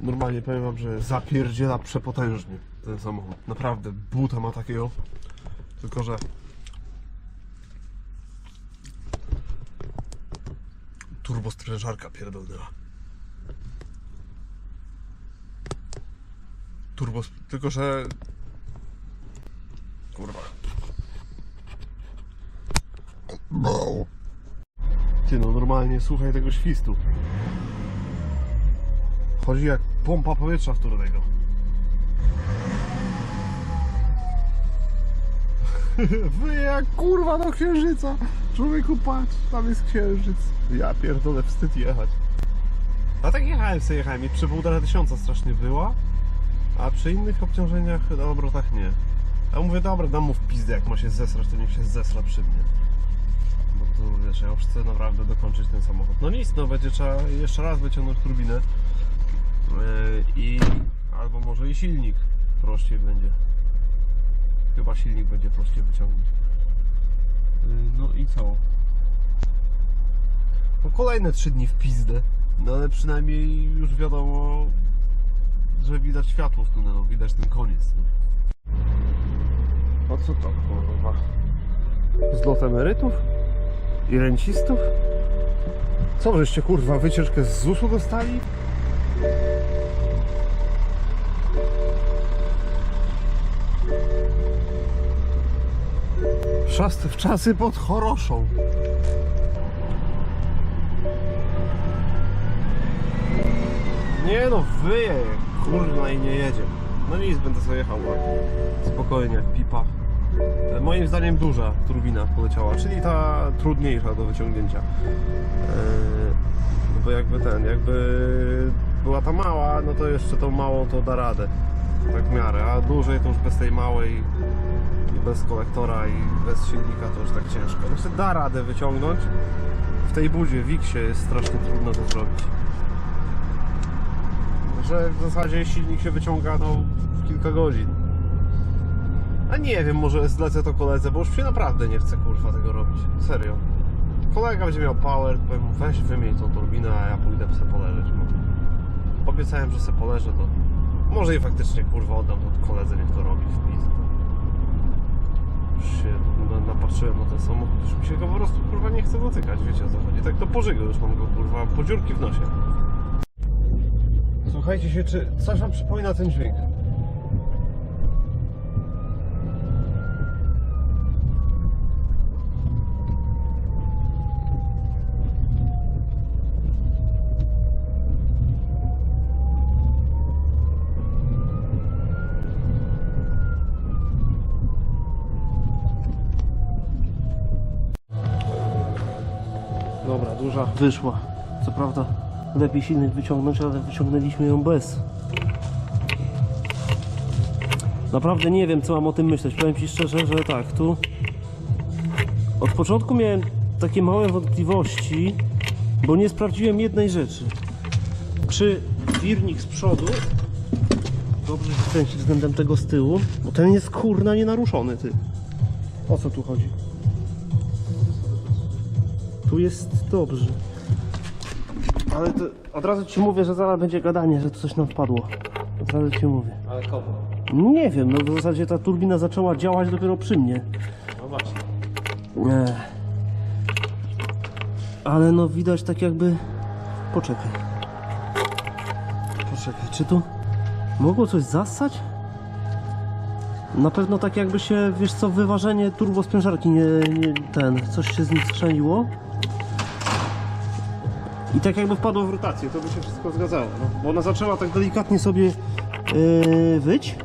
Normalnie powiem wam, że zapierdziela przepotężnie ten samochód. Naprawdę, buta ma takiego. Tylko, że turbo sprężarka pierdolnęła. Turbo, tylko że kurwa. Ty no normalnie słuchaj tego świstu. Chodzi jak pompa powietrza wtórnego. Wyje jak kurwa do księżyca. Człowieku patrz, tam jest księżyc. Ja pierdolę, wstyd jechać. A tak jechałem sobie, jechałem i przy półtora tysiąca strasznie była. A przy innych obciążeniach na obrotach nie. A mówię, dobra, dam mu w pizdę, jak ma się zesrać, to niech się zesra przy mnie. Bo tu wiesz, ja już chcę naprawdę dokończyć ten samochód. No nic, no będzie trzeba jeszcze raz wyciągnąć turbinę. Yy, I albo może i silnik prościej będzie. Chyba silnik będzie prościej wyciągnąć. Yy, No i co? No kolejne trzy dni w pizdę. No ale przynajmniej już wiadomo, że widać światło w tunelu, widać ten koniec. No. Co to kurwa? Zlot emerytów? I rencistów? Co żeście kurwa wycieczkę z ZUS-u dostali? W czasy pod choroszą. Nie no, wyje, kurwa i nie jedzie. No nic, będę sobie jechał spokojnie, jak pipa. E, Moim zdaniem duża turbina poleciała, czyli ta trudniejsza do wyciągnięcia. E, No bo jakby ten, jakby była ta mała, no to jeszcze tą małą to da radę. Tak w miarę, a dłużej to już bez tej małej bez kolektora i bez silnika to już tak ciężko. Znaczy da radę wyciągnąć. W tej budzie, w X jest strasznie trudno to zrobić. Że w zasadzie silnik się wyciąga no w kilka godzin. A nie wiem, może zlecę to koledze, bo już się naprawdę nie chce kurwa tego robić. Serio. Kolega będzie miał power, powiem mu weź wymień tą turbinę, a ja pójdę se poleżeć. Obiecałem, że se poleżę, to może i faktycznie kurwa oddam to koledze, niech to robi w pizd. Już się na- napatrzyłem na ten samochód, już mi się go po prostu kurwa nie chce dotykać, wiecie o co chodzi. Tak to pożygał już mam go kurwa, po dziurki w nosie. Słuchajcie się, czy coś wam przypomina ten dźwięk? Duża wyszła. Co prawda lepiej silnik wyciągnąć, ale wyciągnęliśmy ją bez. Naprawdę nie wiem, co mam o tym myśleć. Powiem Ci szczerze, że tak, tu od początku miałem takie małe wątpliwości, bo nie sprawdziłem jednej rzeczy. Czy wirnik z przodu dobrze się kręci względem tego z tyłu? Bo ten jest kurna nienaruszony, ty. O co tu chodzi? Tu jest dobrze. Ale to od razu ci mówię, że zaraz będzie gadanie, że tu coś nam wpadło. Od razu ci mówię. Ale komu? Nie wiem, no w zasadzie ta turbina zaczęła działać dopiero przy mnie. No właśnie. Nie. Ale no widać tak jakby... Poczekaj. Poczekaj, czy tu mogło coś zassać? Na pewno tak jakby się, wiesz co, wyważenie turbosprężarki nie, nie ten, coś się z nim skrzeniło. I tak jakby wpadło w rotację, to by się wszystko zgadzało, no. Bo ona zaczęła tak delikatnie sobie yy, wyć,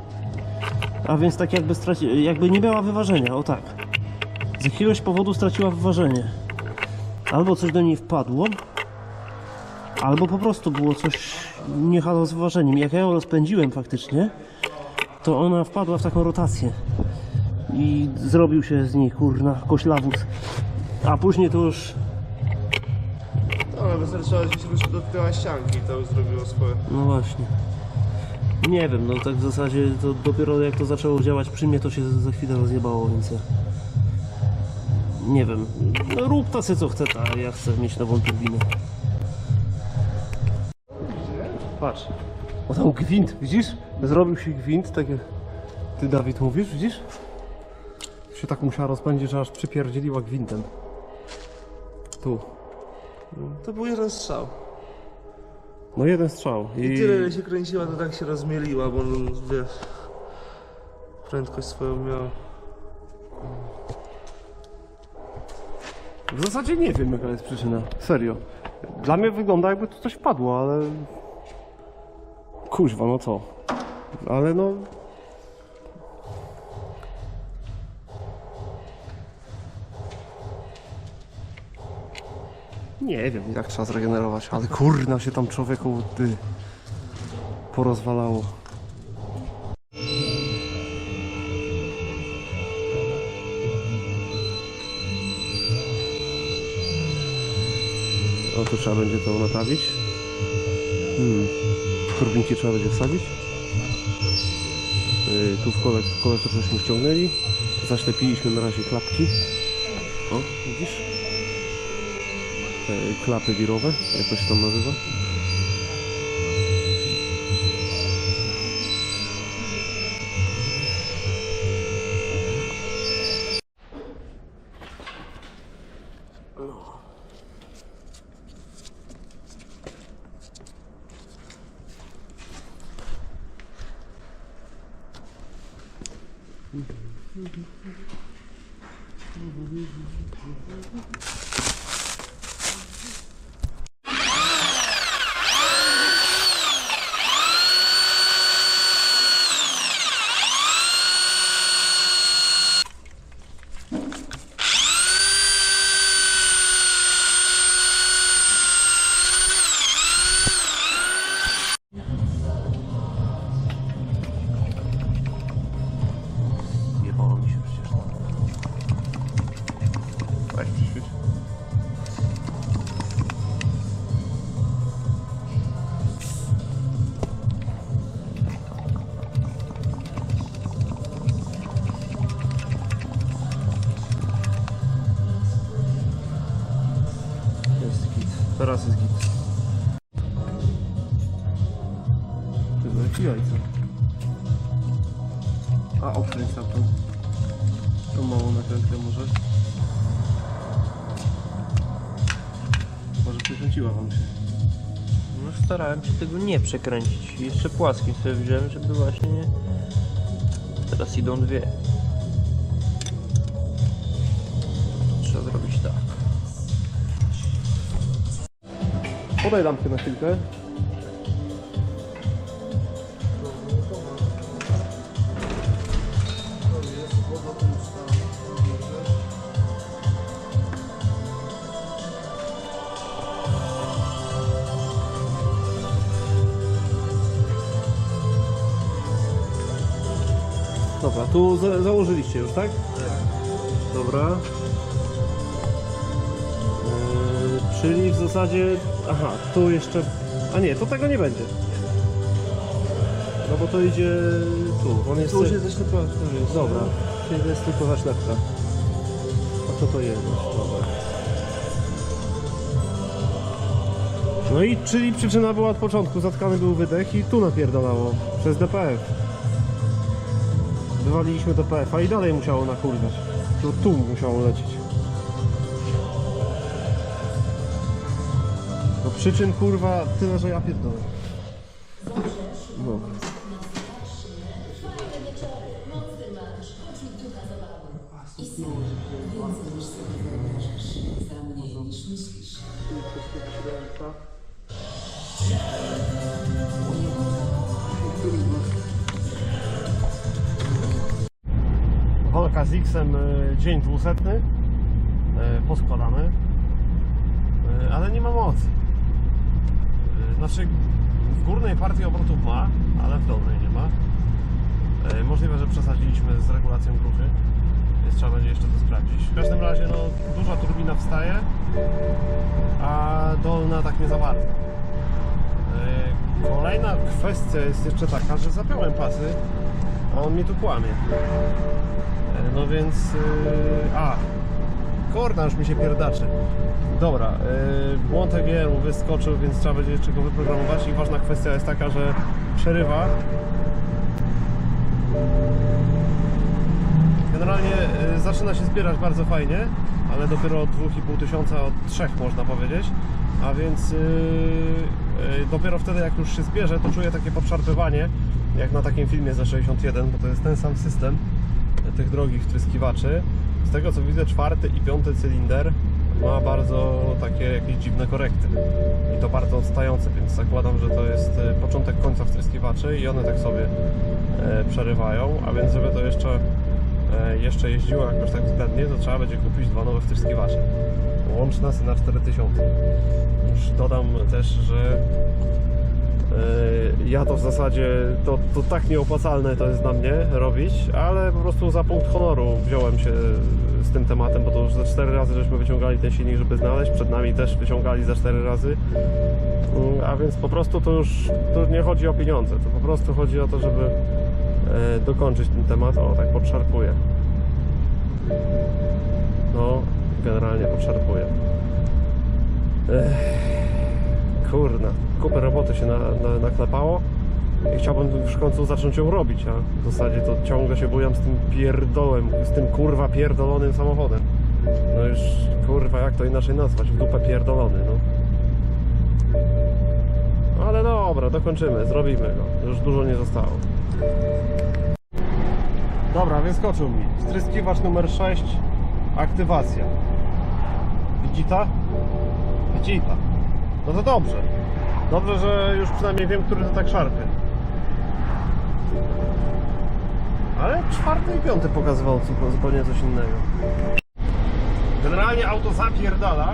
a więc tak jakby straci, jakby nie miała wyważenia, o tak. Z jakiegoś powodu straciła wyważenie. Albo coś do niej wpadło, albo po prostu było coś nie z wyważeniem. Jak ja ją rozpędziłem faktycznie, to ona wpadła w taką rotację. I zrobił się z niej kurna koślawóz. A później to już Ale wystarczyło, że się już dotknęła ścianki to już zrobiło swoje. No właśnie. Nie wiem, no tak w zasadzie to dopiero jak to zaczęło działać przy mnie, to się za chwilę rozjebało, więc ja... Nie wiem. No rób tacy co chce, a ja chcę mieć nową turbinę. Patrz. O tam gwint, widzisz? Zrobił się gwint, tak jak ty Dawid mówisz, widzisz? Się tak musiała rozpędzić, że aż przypierdzieliła gwintem. Tu. To był jeden strzał. No jeden strzał. I I, tyle ile się kręciła, to tak się rozmieliła, bo no, wiesz, prędkość swoją miała. W zasadzie nie wiem jaka jest przyczyna. Serio. Dla mnie wygląda jakby tu coś wpadło, ale... Kuźwa, no co? Ale no... Nie wiem jak trzeba zregenerować, ale kurna się tam człowieku ty porozwalało. O, tu trzeba będzie to naprawić. Hmm. Turbinki trzeba będzie wsadzić. Yy, tu w kolek kolektor żeśmy ściągnęli. Zaślepiliśmy na razie klapki. O, widzisz? Klapy wirowe, jak to się tam nazywa. Teraz jest git. Ty no jakie jajca. A okręć tam tą. Tą małą nakrętkę może. Może przykręciła wam się. No starałem się tego nie przekręcić. Jeszcze płaskim sobie wziąłem, żeby właśnie nie... Teraz idą dwie. Podaj lampkę na chwilkę. Dobra, tu za założyliście już, tak? Dobra. Czyli w zasadzie. Aha, tu jeszcze. A nie, to tego nie będzie. No bo to idzie tu. On jest. Tu już jest jest. Dobra, czyli to jest tylko zaślepka. A co to jest? Dobra. No i czyli przyczyna była od początku, zatkany był wydech i tu napierdalało przez DPF. Wywaliliśmy DPF, a i dalej musiało nakurwiać. To tu musiało lecieć. Przyczyn kurwa tyle, że ja pierdolę. No. Holka z X-em y, dzień 200 y, poskładany, y, ale nie ma mocy. Y, Znaczy w górnej partii obrotów ma, ale w dolnej nie ma. Y, Możliwe, że przesadziliśmy z regulacją gruchy, więc trzeba będzie jeszcze to sprawdzić. W każdym razie no, duża turbina wstaje, a dolna tak nie za bardzo. Y, Kolejna kwestia jest jeszcze taka, że zapiąłem pasy, a on mnie tu kłamie. E, No więc. Yy, a. Korna już mi się pierdaczy. Dobra, yy, błąd EGR-u wyskoczył, więc trzeba będzie jeszcze go wyprogramować i ważna kwestia jest taka, że przerywa. Generalnie yy, zaczyna się zbierać bardzo fajnie, ale dopiero od 2,5 tysiąca, od 3 można powiedzieć. A więc yy, yy, dopiero wtedy jak już się zbierze, to czuję takie podszarpywanie, jak na takim filmie za 61, bo to jest ten sam system tych drogich wtryskiwaczy. Z tego co widzę, czwarty i piąty cylinder ma bardzo takie jakieś dziwne korekty. I to bardzo odstające, więc zakładam, że to jest e, początek końca wtryskiwaczy i one tak sobie e, przerywają. A więc, żeby to jeszcze, e, jeszcze jeździło jakoś tak względnie, to trzeba będzie kupić dwa nowe wtryskiwacze. Łączna cena 4000. Już dodam też, że Ja to w zasadzie, to, to tak nieopłacalne to jest dla mnie robić, ale po prostu za punkt honoru wziąłem się z tym tematem, bo to już ze cztery razy żeśmy wyciągali ten silnik, żeby znaleźć, przed nami też wyciągali za cztery razy, Yy, a więc po prostu to już to nie chodzi o pieniądze, to po prostu chodzi o to, żeby e, dokończyć ten temat, o tak podszarpuję. No, generalnie podszarpuję. Kurna, kupę roboty się na, na, naklepało i chciałbym w końcu zacząć ją robić, a w zasadzie to ciągle się bujam z tym pierdołem, z tym kurwa pierdolonym samochodem. No już kurwa, jak to inaczej nazwać? W dupę pierdolony, no. Ale dobra, dokończymy, zrobimy go. Już dużo nie zostało. Dobra, wyskoczył mi. Wtryskiwacz numer 6, aktywacja. Widzi ta? No to dobrze. Dobrze, że już przynajmniej wiem, który to tak szarpie. Ale czwarty i piąty pokazywał zupełnie coś innego. Generalnie auto zapierdala.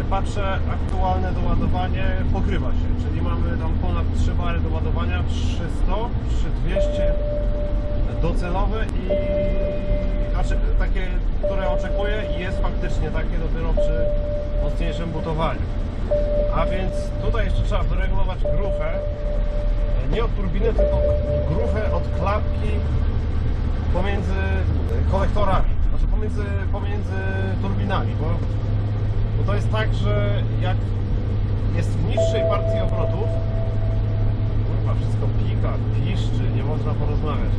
E, Patrzę, aktualne doładowanie pokrywa się, czyli mamy tam ponad 3 bary do ładowania, 300, 3200 docelowe i znaczy takie, które oczekuję i jest faktycznie takie dopiero przy mocniejszym butowaniu. A więc tutaj jeszcze trzeba wyregulować gruchę. Nie od turbiny, tylko gruchę od klapki pomiędzy kolektorami. Znaczy pomiędzy, pomiędzy turbinami, bo, bo to jest tak, że jak jest w niższej partii obrotów, kurwa, wszystko pika, piszczy, nie można porozmawiać.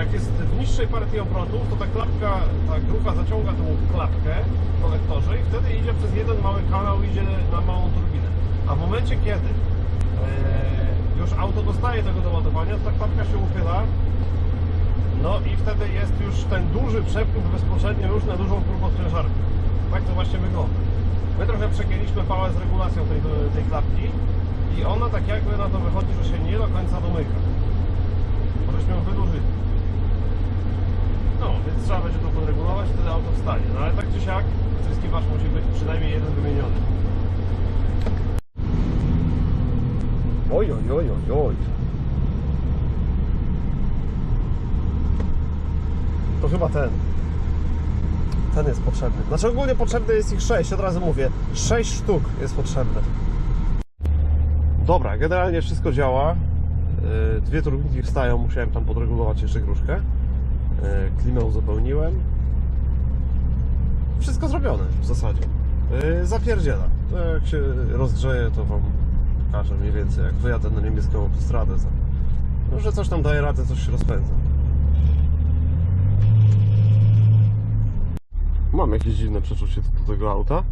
Jak jest w niższej partii obrotów, to ta klapka, ta grucha zaciąga tą klapkę w kolektorze i wtedy idzie przez jeden mały kanał, idzie na małą turbinę. A w momencie, kiedy e, już auto dostaje tego doładowania, to ta klapka się uchyla, no i wtedy jest już ten duży przepływ bezpośrednio już na dużą turbociężarkę. Tak to właśnie wygląda. My trochę przegięliśmy pałę z regulacją tej, tej klapki i ona tak jakby na to wychodzi, że się nie do końca domyka. Bo żeśmy ją wydłużyli. No, więc trzeba będzie to podregulować, wtedy auto wstanie. No ale tak czy siak, wtryskiwacz musi być przynajmniej jeden wymieniony. Oj, oj, oj, oj, oj. To chyba ten. Ten jest potrzebny. Znaczy ogólnie potrzebne jest ich 6, od razu mówię. 6 sztuk jest potrzebne. Dobra, generalnie wszystko działa. Yy, Dwie turbinki wstają, musiałem tam podregulować jeszcze gruszkę. Yy, Klimę uzupełniłem. Wszystko zrobione w zasadzie. Yy, Zapierdziela. To jak się rozgrzeje, to Wam pokażę mniej więcej, jak wyjadę na niemiecką autostradę. No, że coś tam daje radę, coś się rozpędza. Mam jakieś dziwne przeczucie do, tego auta,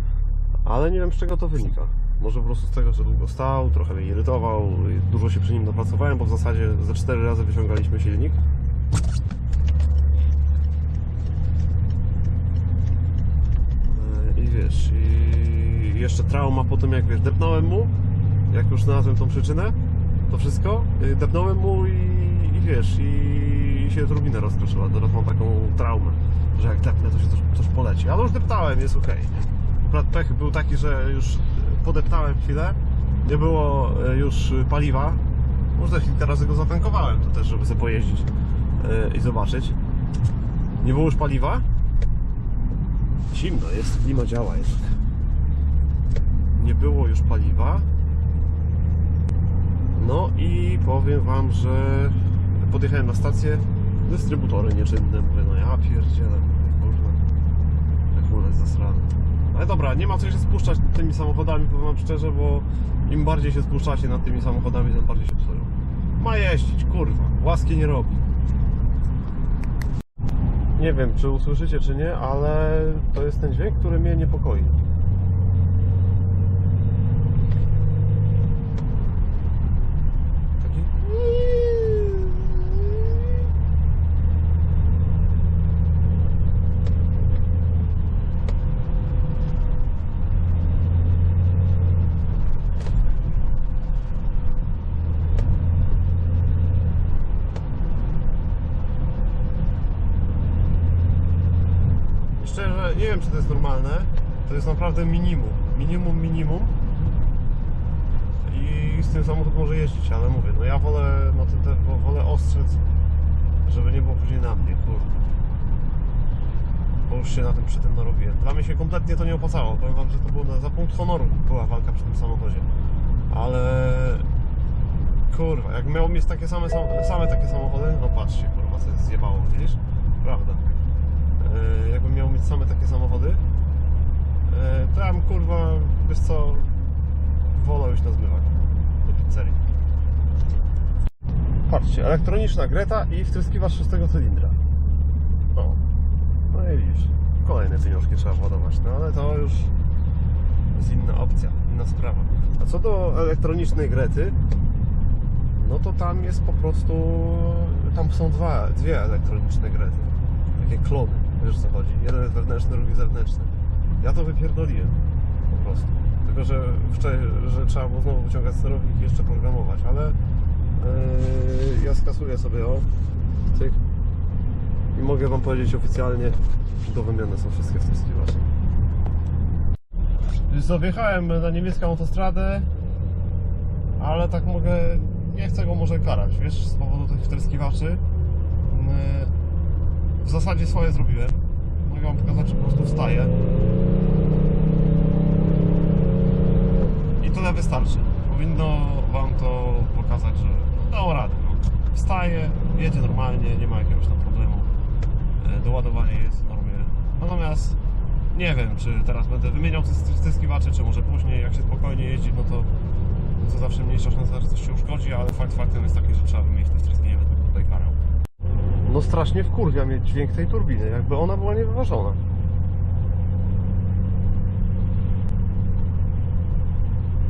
ale nie wiem z czego to wynika. Może po prostu z tego, że długo stał, trochę mnie irytował, dużo się przy nim napracowałem, bo w zasadzie ze cztery razy wyciągaliśmy silnik. E, I wiesz, i jeszcze trauma po tym, jak wiesz, depnąłem mu, jak już znalazłem tą przyczynę, to wszystko, y, depnąłem mu i, i wiesz, i, i się turbina rozkruszyła. Teraz mam taką traumę, że jak depnę, to się coś, coś poleci. Ale już deptałem, jest ok. Akurat pech był taki, że już podeptałem chwilę, nie było y, już paliwa. Może kilka razy go zatankowałem to też, żeby sobie pojeździć y, i zobaczyć. Nie było już paliwa. Zimno jest, klima działa jednak. Nie było już paliwa. No i powiem Wam, że podjechałem na stację, dystrybutory nieczynne. Mówię, no ja pierdzielę, kurwa. Jak ale zasrane. Ale dobra, nie ma co się spuszczać nad tymi samochodami, powiem wam szczerze, bo im bardziej się spuszczacie nad tymi samochodami, tym bardziej się psują. Ma jeździć, kurwa, łaski nie robi. Nie wiem, czy usłyszycie, czy nie, ale to jest ten dźwięk, który mnie niepokoi. Taki... Szczerze, nie wiem, czy to jest normalne. To jest naprawdę minimum. Minimum, minimum. I z tym samochód może jeździć, ale mówię, no ja wolę na ten te, wo- wolę ostrzec, żeby nie było później na mnie, kurde. Bo już się na tym przy tym narobiłem. Dla mnie się kompletnie to nie opłacało. Powiem wam, że to było za punkt honoru była walka przy tym samochodzie. Ale kurwa, jak miał mieć takie same, sam- same takie samochody, no patrzcie, kurwa, co zjebało, widzisz? Prawda. E, jakbym miał mieć same takie samochody, e, to ja bym kurwa, wiesz co, wolał iść na zmywak do pizzerii. Patrzcie, elektroniczna Greta i wtryskiwacz szóstego cylindra. O, no i widzisz, kolejne pieniążki trzeba władować, no ale to już jest inna opcja, inna sprawa. A co do elektronicznej Grety, no to tam jest po prostu, tam są dwa, dwie elektroniczne Grety takie klony, wiesz o co chodzi. Jeden jest wewnętrzny, drugi zewnętrzny. Ja to wypierdoliłem po prostu. Tylko, że, że trzeba było znowu wyciągać sterownik i jeszcze programować, ale yy, ja skasuję sobie o cyk i mogę Wam powiedzieć oficjalnie, do wymiany są wszystkie wtryskiwacze. Co, wjechałem na niemiecką autostradę, ale tak mogę, nie chcę go może karać, wiesz, z powodu tych wtryskiwaczy. Yy, w zasadzie swoje zrobiłem. Mogę wam pokazać, że po prostu wstaję. I tyle wystarczy. Powinno wam to pokazać, że dało radę. No. Wstaje, jedzie normalnie, nie ma jakiegoś tam problemu. E, Doładowanie jest w normie. Natomiast nie wiem, czy teraz będę wymieniał styskiwacze, czy może później, jak się spokojnie jeździ, no to, to zawsze mniejsza szansa, że coś się uszkodzi, ale fakt faktem jest taki, że trzeba wymienić te stryski, nie będę tutaj karał. No strasznie wkurwia mnie dźwięk tej turbiny, jakby ona była niewyważona.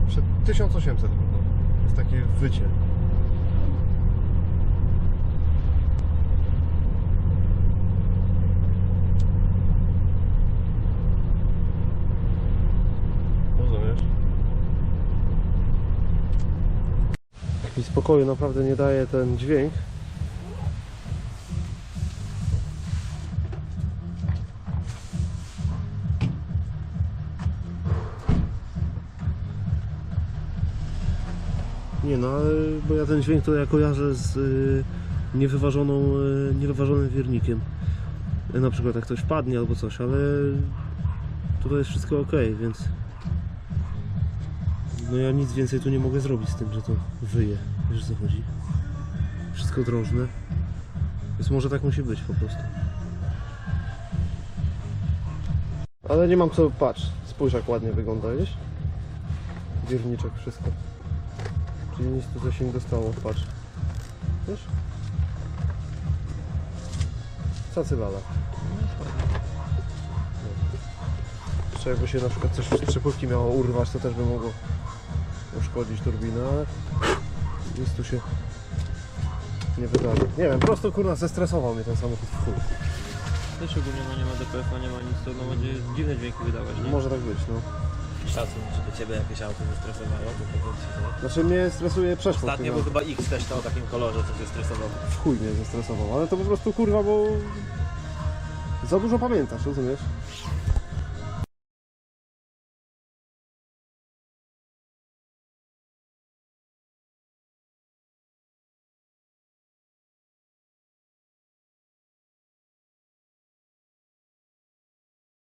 Przed 1800 było. Jest takie wycie. Mi spokoju naprawdę nie daje ten dźwięk, no, bo ja ten dźwięk to ja kojarzę z y, niewyważoną, y, niewyważonym wiernikiem. Y, Na przykład jak ktoś wpadnie albo coś, ale tutaj jest wszystko ok, więc no ja nic więcej tu nie mogę zrobić z tym, że to wyje. Wiesz co chodzi? Wszystko drożne. Więc może tak musi być po prostu. Ale nie mam co, patrz, spójrz jak ładnie wygląda, wiesz? Wierniczek, wszystko. Czyli nic tu się nie dostało, patrz. Wiesz? Cacywala. Jeszcze jakby się na przykład coś z przepływki miało urwać, to też by mogło uszkodzić turbinę, ale nic tu się nie wydarzy. Nie wiem, po prostu kurwa zestresował mnie ten samochód w chuj. Też ogólnie no nie ma DPF-a, nie ma nic, to no będzie dziwne dźwięki wydawać, nie? Może tak być, no. Szacun, żeby ciebie jakieś auto nie stresowało, to powiem ci. Znaczy mnie stresuje przeszłość. Ostatnio był chyba X też to o takim kolorze, co cię stresowało. w chuj mnie zestresował, ale to po prostu kurwa, bo za dużo pamiętasz, rozumiesz?